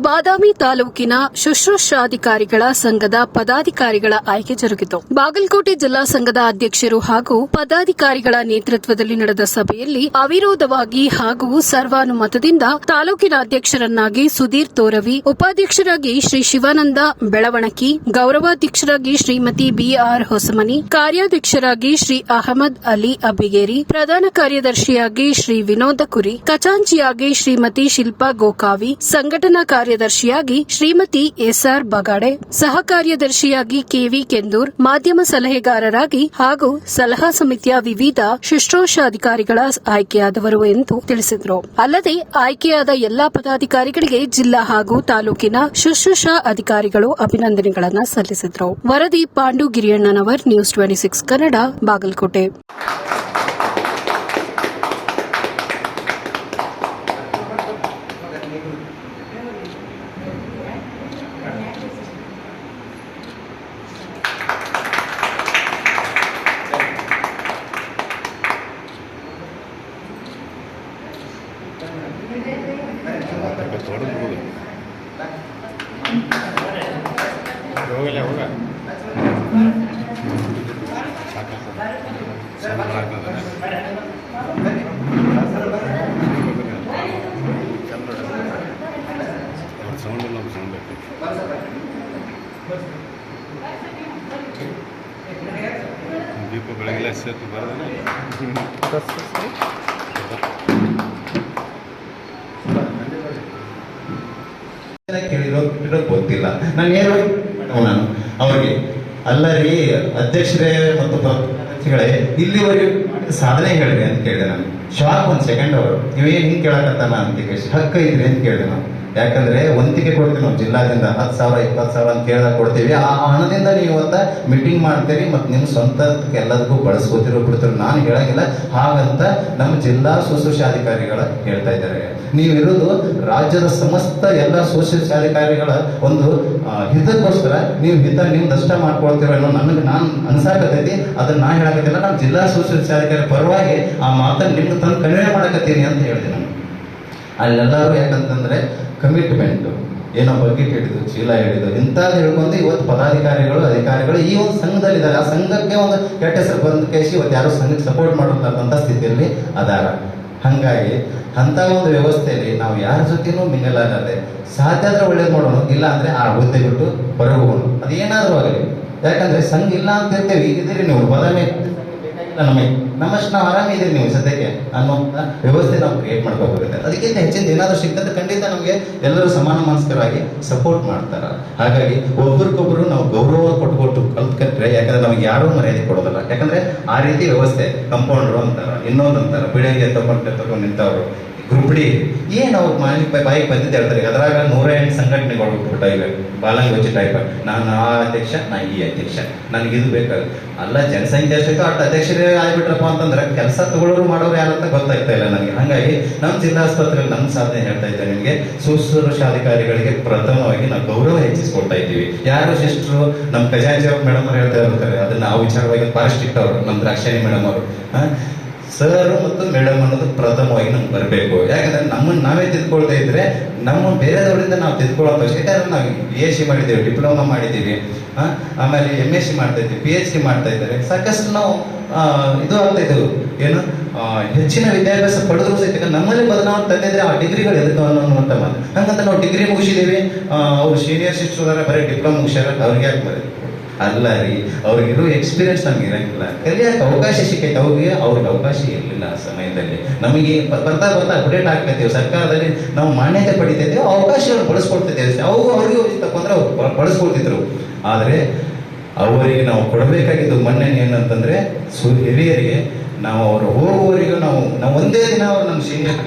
ಬಾದಾಮಿ ತಾಲೂಕಿನ ಶುಶ್ರೂಷಾಧಿಕಾರಿಗಳ ಸಂಘದ ಪದಾಧಿಕಾರಿಗಳ ಆಯ್ಕೆ ಜರುಗಿತು. ಬಾಗಲಕೋಟೆ ಜಿಲ್ಲಾ ಸಂಘದ ಅಧ್ಯಕ್ಷರು ಹಾಗೂ ಪದಾಧಿಕಾರಿಗಳ ನೇತೃತ್ವದಲ್ಲಿ ನಡೆದ ಸಭೆಯಲ್ಲಿ ಅವಿರೋಧವಾಗಿ ಹಾಗೂ ಸರ್ವಾನುಮತದಿಂದ ತಾಲೂಕಿನ ಅಧ್ಯಕ್ಷರನ್ನಾಗಿ ಸುಧೀರ್ ತೋರವಿ, ಉಪಾಧ್ಯಕ್ಷರಾಗಿ ಶ್ರೀ ಶಿವಾನಂದ ಬೆಳವಣಕಿ, ಗೌರವಾಧ್ಯಕ್ಷರಾಗಿ ಶ್ರೀಮತಿ ಬಿಆರ್ ಹೊಸಮನಿ, ಕಾರ್ಯಾಧ್ಯಕ್ಷರಾಗಿ ಶ್ರೀ ಅಹಮದ್ ಅಲಿ ಅಬ್ಬಿಗೇರಿ ಪ್ರಧಾನ ಕಾರ್ಯದರ್ಶಿಯಾಗಿ ಶ್ರೀ ವಿನೋದ ಕುರಿ, ಖಜಾಂಚಿಯಾಗಿ ಶ್ರೀಮತಿ ಶಿಲ್ಪಾ ಗೋಕಾವಿ, ಸಂಘಟನಾ ಕಾರ್ಯದರ್ಶಿಯಾಗಿ ಶ್ರೀಮತಿ ಎಸ್ಆರ್ ಬಗಾಡೆ ಸಹ ಕಾರ್ಯದರ್ಶಿಯಾಗಿ ಕೆವಿ ಕೆಂದೂರ್, ಮಾಧ್ಯಮ ಸಲಹೆಗಾರರಾಗಿ ಹಾಗೂ ಸಲಹಾ ಸಮಿತಿಯ ವಿವಿಧ ಶುಶ್ರೂಷಾಧಿಕಾರಿಗಳ ಆಯ್ಕೆಯಾದವರು ಎಂದು ತಿಳಿಸಿದರು. ಅಲ್ಲದೆ ಆಯ್ಕೆಯಾದ ಎಲ್ಲಾ ಪದಾಧಿಕಾರಿಗಳಿಗೆ ಜಿಲ್ಲಾ ಹಾಗೂ ತಾಲೂಕಿನ ಶುಶ್ರೂಷಾ ಅಧಿಕಾರಿಗಳು ಅಭಿನಂದನೆಗಳನ್ನು ಸಲ್ಲಿಸಿದರು. ವರದಿ Pandu Giriyannavar, news twenty six Kannada, Bagalkote. ಹೋಗಲ್ಲ ಹೋಗ ಸೌಂಡ್ ಆಗ್ತದೆ ಸೌಂಡ್ ದೀಪ ಬೆಳಗ್ಗೆ ಸೇತು ಬರೋದಿಲ್ಲ ಕೇಳಿರೋ ಗೊತ್ತಿಲ್ಲ. ನಾನು ಮಾಡಿದವ ನಾನು ಅವ್ರಿಗೆ ಅಲ್ಲ ರೀ ಅಧ್ಯಕ್ಷರೇ ಮತ್ತು ಪಕ್ಷಗಳೇ ಇಲ್ಲಿವರೆಗೆ ಸಾಧನೆ ಹೇಳ್ರಿ ಅಂತ ಕೇಳಿದೆ ನಾನು. ಶಾಕ್ ಒಂದ್ ಸೆಕೆಂಡ್ ಅವರು ನೀವೇನ್ ಹಿಂಗೆ ಕೇಳಕತ್ತಾನ ಅಂತ ಕೇಳಿ ಹಕ್ಕ ಇದ್ರಿ ಅಂತ ಕೇಳಿದೆ ನಾವು ಯಾಕಂದ್ರೆ ಒಂತಿಗೆ ಕೊಡ್ತೀವಿ ನಾವು ಜಿಲ್ಲಾದಿಂದ ಹತ್ತು ಸಾವಿರ, ಇಪ್ಪತ್ತು ಸಾವಿರ ಅಂತ ಕೇಳಿದಾಗ ಕೊಡ್ತೀವಿ. ಆ ಹಣದಿಂದ ನೀವು ಇವತ್ತ ಮೀಟಿಂಗ್ ಮಾಡ್ತೀರಿ ಮತ್ತು ನಿಮ್ಮ ಸ್ವಂತ ಎಲ್ಲದಕ್ಕೂ ಬಳಸ್ಕೋತಿರೋ ಬಿಡ್ತಾರೆ ನಾನು ಹೇಳಂಗಿಲ್ಲ. ಹಾಗಂತ ನಮ್ಮ ಜಿಲ್ಲಾ ಶುಶ್ರೂಷಾಧಿಕಾರಿಗಳ ಹೇಳ್ತಾ ಇದ್ದಾರೆ. ನೀವಿರೋದು ರಾಜ್ಯದ ಸಮಸ್ತ ಎಲ್ಲ ಶುಶ್ರೂಷಾಧಿಕಾರಿಗಳ ಒಂದು ಹಿತಕ್ಕೋಸ್ಕರ ನೀವು ಹಿತ ನಿಮ್ದಷ್ಟ ಮಾಡ್ಕೊಳ್ತೀರ ಅನ್ನೋ ನನಗೆ ನಾನು ಅನ್ಸಾಕತೈತಿ ಅದನ್ನ ನಾ ಹೇಳಕತ್ತಿಲ್ಲ. ನಾನು ಜಿಲ್ಲಾ ಶುಶ್ರೂಷಾಧಿಕಾರಿ ಪರವಾಗಿ ಆ ಮಾತನ್ನು ನಿಮ್ಗೆ ತಂದು ಕಡಿಮೆ ಮಾಡಕತ್ತೀನಿ ಅಂತ ಹೇಳಿದೆ ಅಲ್ಲೆಲ್ಲರೂ ಯಾಕಂತಂದ್ರೆ ಕಮಿಟ್ಮೆಂಟ್ ಏನೋ ಬಕೆಟ್ ಹಿಡಿದು ಚೀಲ ಹಿಡಿದು ಇಂಥದ್ದು ಹೇಳ್ಕೊಂಡು ಇವತ್ತು ಪದಾಧಿಕಾರಿಗಳು, ಅಧಿಕಾರಿಗಳು ಈ ಒಂದು ಸಂಘದಲ್ಲಿದ್ದಾರೆ. ಆ ಸಂಘಕ್ಕೆ ಒಂದು ಕೆಟ್ಟ ಹೆಸರು ಬಂದ ಕೇಸಿ ಇವತ್ತು ಯಾರು ಸಂಘಕ್ಕೆ ಸಪೋರ್ಟ್ ಮಾಡಲಾರ್ದಂಥ ಸ್ಥಿತಿಯಲ್ಲಿ ಅದಾರ. ಹಂಗಾಗಿ ಅಂತ ಒಂದು ವ್ಯವಸ್ಥೆಯಲ್ಲಿ ನಾವು ಯಾರ ಜೊತೆನೂ ಮಿಂಗಲಾಗದೆ ಸಾಧ್ಯ ಆದ್ರೆ ಒಳ್ಳೇದು ಮಾಡೋಣ, ಇಲ್ಲ ಅಂದ್ರೆ ಆ ಹುದ್ದೆ ಬಿಟ್ಟು ಹೊರಗೆ ಹೋಗೋಣ. ಅದು ಏನಾದರೂ ಆಗಲಿ. ಯಾಕಂದ್ರೆ ಸಂಘ ಇಲ್ಲ ಅಂತ ಇರ್ತೇವೆ ಈಗಿದ್ದೀರಿ ನೀವು ಬದಲೇ ನಮಗೆ ನಮ್ಮಷ್ಟು ನಾವು ಆರಾಮಿದ್ದೀರಿ ನೀವು ಸದ್ಯಕ್ಕೆ ಅನ್ನೋ ವ್ಯವಸ್ಥೆ ನಾವು ಕ್ರಿಯೇಟ್ ಮಾಡ್ಕೋಬೇಕಾಗುತ್ತೆ ಅದಕ್ಕಿಂತ ಹೆಚ್ಚಿನ ಏನಾದರೂ ಸಿಕ್ಕಂತ ಖಂಡಿತ ನಮಗೆ ಎಲ್ಲರೂ ಸಮಾನ ಮನಸ್ಕರಾಗಿ ಸಪೋರ್ಟ್ ಮಾಡ್ತಾರ. ಹಾಗಾಗಿ ಒಬ್ರಿಗೊಬ್ರು ನಾವು ಗೌರವ ಕೊಟ್ಕೊಟ್ಟು ಕಲ್ತ್ಕೊಂಡ್ರೆ, ಯಾಕಂದ್ರೆ ನಮಗೆ ಯಾರೂ ಮರ್ಯಾದೆ ಕೊಡೋದಿಲ್ಲ. ಯಾಕಂದ್ರೆ ಆ ರೀತಿ ವ್ಯವಸ್ಥೆ ಕಂಪೌಂಡ್ರು ಅಂತಾರ ಇನ್ನೊಂದು ಅಂತಾರ ಪೀಳಿಗೆ ತಗೊಂಡು ತಗೊಂಡು ನಿಂತವ್ರು ಗ್ರೂಪ್ ಡಿ ಏನು ಅವ್ರು ಮನೆ ಬಾಯಿಗೆ ಬಂದಿದ್ದು ಹೇಳ್ತಾರೆ, ಅದ್ರಾಗ ನೂರ ಎಂಟು ಸಂಘಟನೆಗಳು ಹುಟ್ಟುಬಿಟ್ಟ ಇವೆ. ಬಾಲಂಗೋಚಿ ಟೈಪ್ ನಾನು ಆ ಅಧ್ಯಕ್ಷ ನಾ ಈ ಅಧ್ಯಕ್ಷ. ನನಗೆ ಇದು ಬೇಕಾಗ ಅಲ್ಲ, ಜನಸಂಖ್ಯೆ ಎಷ್ಟೈತೋ ಅಷ್ಟು ಅಧ್ಯಕ್ಷರೇ ಆಗ್ಬಿಟ್ರಪ್ಪ ಅಂತಂದ್ರೆ, ಕೆಲಸ ತಗೊಳ್ಳೋರು ಮಾಡೋರು ಯಾರು ಅಂತ ಗೊತ್ತಾಗ್ತಾ ಇಲ್ಲ ನನಗೆ. ಹಾಗಾಗಿ ನಮ್ಮ ಜಿಲ್ಲಾ ಆಸ್ಪತ್ರೆಯಲ್ಲಿ ನಮ್ಮ ಸಾಧನೆ ಹೇಳ್ತಾ ಇದ್ದೆ ನಿಮಗೆ. ಶುಶ್ರೂಷಾಧಿಕಾರಿಗಳಿಗೆ ಪ್ರಥಮವಾಗಿ ನಾವು ಗೌರವ ಹೆಚ್ಚಿಸ್ಕೊಳ್ತಾ ಇದ್ದೀವಿ. ಯಾರು ಶಿಸ್ಟ್ರು ನಮ್ಮ ಖಜಾಂಚಿ ಮೇಡಮ್ ಅವ್ರು ಹೇಳ್ತಾ ಇರ್ತಾರೆ ಅದನ್ನ ನಾವು ವಿಚಾರವಾಗಿ ಫಾರೆಸ್ಟ್ ಅವರು ನಮ್ಮ ದ್ರಾಕ್ಷಾಣಿ ಮೇಡಮ್ ಅವರು. ಸರ್ ಮತ್ತು ಮೇಡಮ್ ಅನ್ನೋದು ಪ್ರಥಮವಾಗಿ ನಮ್ಗೆ ಬರಬೇಕು. ಯಾಕಂದ್ರೆ ನಮ್ಮನ್ನು ನಾವೇ ತಿದ್ಕೊಳ್ತಾ ಇದ್ರೆ ನಮ್ಮ ಬೇರೆದವರಿಂದ ನಾವು ತಿದ್ಕೊಳ್ಳೋ ಅವಶ್ಯಕತೆ ಯಾಕಂದ್ರೆ ನಾವು ಬಿ ಎಸ್ ಸಿ ಮಾಡಿದ್ದೀವಿ, ಡಿಪ್ಲೊಮಾ ಮಾಡಿದ್ದೀವಿ ಆಮೇಲೆ ಎಂ ಎಸ್ ಸಿ ಮಾಡ್ತಾ ಇದ್ದೀವಿ ಪಿ ಎಚ್ ಡಿ ಮಾಡ್ತಾ ಇದ್ದಾರೆ. ಸಾಕಷ್ಟು ನಾವು ಇದು ಆಗ್ತಾ ಏನು? ಹೆಚ್ಚಿನ ವಿದ್ಯಾಭ್ಯಾಸ ಪಡೆದ್ರು ಸಹಿತ ನಮ್ಮಲ್ಲಿ ಬದಲಾವಣೆ ತಂದಿದ್ರೆ ಆ ಡಿಗ್ರಿಗಳು ಎದಕ್ಕೆ ಅನ್ನುವಂಥ ಮಾತು. ಹಂಗಂತ ನಾವು ಡಿಗ್ರಿ ಮುಗಿಸಿದ್ದೀವಿ ಅವ್ರು ಸೀನಿಯರ್ ಶಿಕ್ಷಕರ ಬರೀ ಡಿಪ್ಲೊಮಾ ಮುಗಿಸ್ಯಾರ, ಅವ್ರಿಗೆ ಯಾಕೆ ಬರೀ ಅಲ್ಲ ರೀ ಅವ್ರಿಗಿರೋ ಎಕ್ಸ್ಪೀರಿಯನ್ಸ್ ನಮ್ಗೆ ಇರಂಗಿಲ್ಲ. ಕಲಿಯಕ್ಕೆ ಅವಕಾಶ ಸಿಕ್ಕೈತೆ, ಅವ್ರಿಗೆ ಅವ್ರಿಗೆ ಅವಕಾಶ ಇರಲಿಲ್ಲ ಆ ಸಮಯದಲ್ಲಿ. ನಮಗೆ ಬರ್ತಾ ಬರ್ತಾ ಅಪ್ಡೇಟ್ ಆಗ್ತೈತೆವು ಸರ್ಕಾರದಲ್ಲಿ ನಾವು ಮಾನ್ಯತೆ ಪಡಿತೈತೆ ಅವಕಾಶಗಳು ಬಳಸ್ಕೊಡ್ತೈತೆ ಅಷ್ಟೇ. ಅವು ಅವ್ರಿಗೆ ತಪ್ಪಂದ್ರೆ ಅವ್ರು ಬಳಸ್ಕೊಳ್ತಿದ್ರು ಆದರೆ ಅವರಿಗೆ ನಾವು ಕೊಡಬೇಕಾಗಿದ್ದು ಮೊನ್ನೆ ಏನಂತಂದ್ರೆ, ಸು, ಹಿರಿಯರಿಗೆ, ನಾವು ಅವರು ಹೋಗುವವರೆಗೂ ನಾವು ನಾವು ಒಂದೇ ದಿನ ಅವ್ರು ನಮ್ಮ ಸೀನಿಯರ್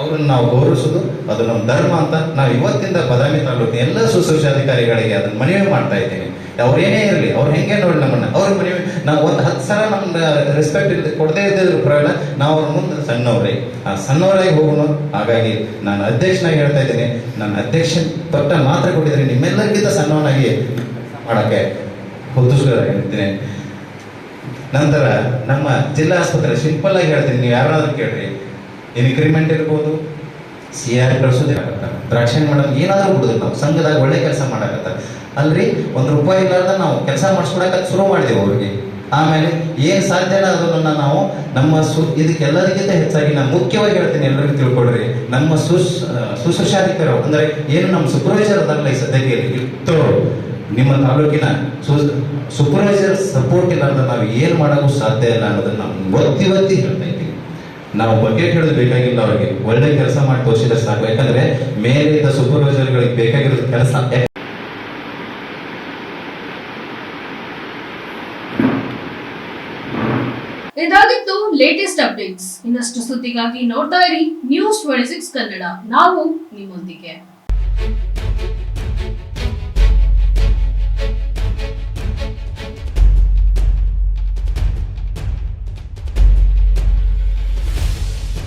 ಅವ್ರನ್ನ ನಾವು ಗೌರವಿಸೋದು, ಅದು ನಮ್ಮ ಧರ್ಮ ಅಂತ ನಾವು ಇವತ್ತಿಂದ ಬದಾಮಿ ತಾಲೂಕಿನ ಎಲ್ಲ ಶುಶ್ರೂಷಾಧಿಕಾರಿಗಳಿಗೆ ಅದನ್ನ ಮನವಿ ಮಾಡ್ತಾ ಇದ್ದೀನಿ. ಅವ್ರು ಏನೇ ಇರಲಿ, ಅವ್ರು ಹೆಂಗೆ ನೋಡಿ ನಮ್ಮನ್ನ? ಅವ್ರ ಮನವಿ, ನಾವು ಒಂದು ಹತ್ತು ಸಲ ನಮ್ಗೆ ರೆಸ್ಪೆಕ್ಟ್ ಇಲ್ಲದೆ ಕೊಡದೇ ಇದ್ದಿದ್ರು ಪ್ರಯಾಣ ನಾವು ಅವ್ರ ಮುಂದೆ ಸಣ್ಣವರೇ. ಆ ಸಣ್ಣವರಾಗಿ ಹೋಗೋಣ. ಹಾಗಾಗಿ ನಾನು ಅಧ್ಯಕ್ಷನಾಗಿ ಹೇಳ್ತಾ ಇದ್ದೀನಿ ನಾನು ಅಧ್ಯಕ್ಷ ತೊಟ್ಟ ಮಾತ್ರ ಕೊಟ್ಟಿದ್ರೆ ನಿಮ್ಮೆಲ್ಲರಿಗಿಂತ ಸಣ್ಣವನಾಗಿ ಮಾಡೋಕ್ಕೆ ಹೊತ್ತಿಸ್ಕೊಳ್ತೀನಿ ನಂತರ ನಮ್ಮ ಜಿಲ್ಲಾ ಆಸ್ಪತ್ರೆ ಸಿಂಪಲ್ ಆಗಿ ಹೇಳ್ತೀನಿ, ನೀವು ಯಾರಾದ್ರೂ ಕೇಳ್ರಿ. ಇನ್ಕ್ರಿಮೆಂಟ್ ಇರ್ಬೋದು ಸಿ ಆರ್ ಕಳಿಸೋದೇ ಆಗತ್ತ. ದ್ರಾಕ್ಷಿ ಮಾಡೋದು ಏನಾದರೂ ಬಿಡೋದಿಲ್ಲ. ನಾವು ಸಂಘದಾಗ ಒಳ್ಳೆ ಕೆಲಸ ಮಾಡಕತ್ತ ಅಲ್ರಿ ಒಂದು ರೂಪಾಯಿ ಇಲ್ಲಾರ್ದ ನಾವು ಕೆಲಸ ಮಾಡಿಸ್ಕೊಡಕ ಶುರು ಮಾಡಿದೆವು ಅವ್ರಿಗೆ. ಆಮೇಲೆ ಏನು ಸಾಧ್ಯನ ಅದನ್ನು ನಾವು ನಮ್ಮ ಸು ಇದಕ್ಕೆಲ್ಲದಕ್ಕಿಂತ ಹೆಚ್ಚಾಗಿ ನಾನು ಮುಖ್ಯವಾಗಿ ಹೇಳ್ತೀನಿ ಎಲ್ಲರಿಗೂ ತಿಳ್ಕೊಳ್ರಿ. ನಮ್ಮ ಸುಶ್ ಸುಶ್ರೂಷಾಧಿಕಾರಿ ಅಂದ್ರೆ ಏನು ನಮ್ಮ ಸೂಪರ್ವೈಸರ್ ಅದಲ್ಲ ಈ ಸದ್ಯಕ್ಕೆ ನಿಮ್ಮ ತಾಲೂಕಿನ ಸೂಪರ್ವೈಸರ್ ಸಪೋರ್ಟ್ ಇಲ್ಲಾರ್ದ ನಾವು ಏನು ಮಾಡೋಕ್ಕೂ ಸಾಧ್ಯ ಇಲ್ಲ ಅನ್ನೋದನ್ನು ನಾವು ಒತ್ತಿ ಒತ್ತಿ ಹೇಳ್ತಾ ಇದ್ದೀವಿ. ನಾವು ಬಗ್ಗೆ ಹೇಳೋದು ಬೇಕಾಗಿಲ್ಲ ಅವ್ರಿಗೆ. ಒಳ್ಳೆ ಕೆಲಸ ಮಾಡಿ ತೋರಿಸಿದ್ರೆ ಸಾಕು. ಯಾಕಂದ್ರೆ ಮೇಲಿದ್ದ ಸೂಪರ್ವೈಸರ್ಗಳಿಗೆ ಬೇಕಾಗಿರೋದು ಕೆಲಸ. ಇದಾಗಿತ್ತು ಲೇಟೆಸ್ಟ್ ಅಪ್ಡೇಟ್ಸ್ ಇನ್ನಷ್ಟು ಸುದ್ದಿಗಾಗಿ ನೋಡ್ತಾ ಇರಿ ನ್ಯೂಸ್ ಟ್ವೆಂಟಿ ಸಿಕ್ಸ್ ಕನ್ನಡ. ನಾವು ನಿಮ್ಮೊಂದಿಗೆ.